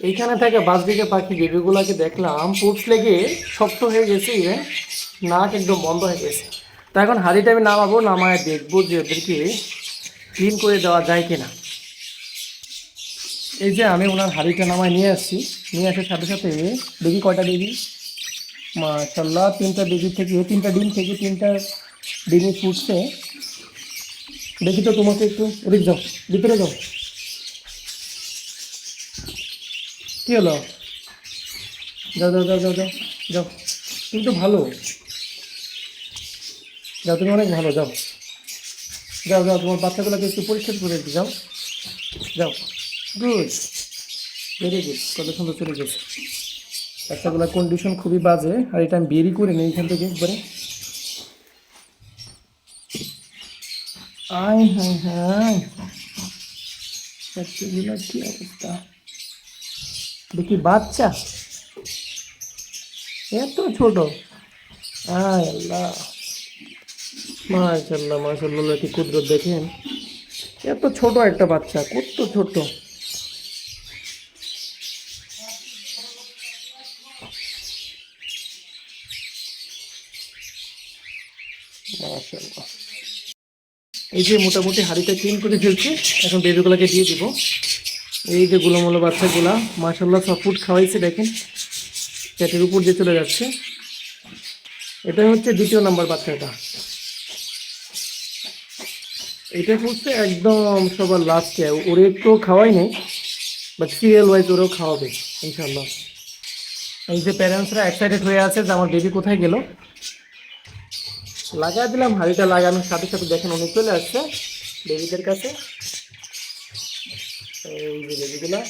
এইখানে থেকে বাস দিকে পাখি, বেবিগুলোকে দেখলাম, পুপস লেগে শক্ত হয়ে গেছে ইভেন নাক একদম বন্ধ হয়ে গেছে। তা এখন হাড়িটা আমি নামাবো, নামায় দেখব যে ওদেরকে ক্লিন করে দেওয়া যায় কিনা। এই যে আমি ওনার হাড়িটা নামায় নিয়ে আসছি, নিয়ে আসার সাথে সাথে দেখি কয়টা বেবি মাশাল্লাহ তিনটা বেবি থেকে তিনটা ডিম থেকে তিনটা ডিমই ফুটছে। দেখি তো তোমাকে একটু এদিক যাও, ভিতরে যাও। কি হলো? যাও যাও যাও যাও যাও যাও। তুমি তো ভালো। যাও, তুমি অনেক ভালো, যাও। যাও যাও, তোমার বাচ্চাগুলোকে একটু পরিষ্কার করে দিতে যাও। যাও। গুড ভেরি গুড কত সুন্দর চলে গেছে। বাচ্চাগুলোর কন্ডিশন খুবই বাজে। আর এটা আমি বেরি করে নিই এখান থেকে একবারে। আয় হ্যাঁ হায়। বাচ্চাগুলোর কি অবস্থা? দেখি বাচ্চা? এত ছোট। আয় আল্লাহ কি কুদরত দেখেন। এত ছোট একটা বাচ্চা, কত ছোট। এই যে মোটামুটি হাড়িটা ক্লিন করে ফেলছি, এখন বেবিগুলোকে দিয়ে দিব। এই যে গুলোমুলো বাচ্চাগুলা মাশাল্লাহ সব ফুড খাওয়াইছে, দেখেন। পেটের উপর দিয়ে চলে যাচ্ছে। এটা হচ্ছে দ্বিতীয় নাম্বার বাচ্চাটা। এটা হচ্ছে একদম সবার লাস্টে ওরে একটু খাওয়াই নেই বাট সিরিয়াল ওয়াইজ ওরেও খাওয়াবে ইনশাল্লাহ এই যে প্যারেন্টসরা এক্সাইটেড হয়ে আছে যে আমার বেবি কোথায় গেল। লাগাই দিলাম, হাড়িটা লাগানোর সাথে সাথে দেখেন উনি চলে আসছে বেবিদের কাছে। এই যে বেবিগুলা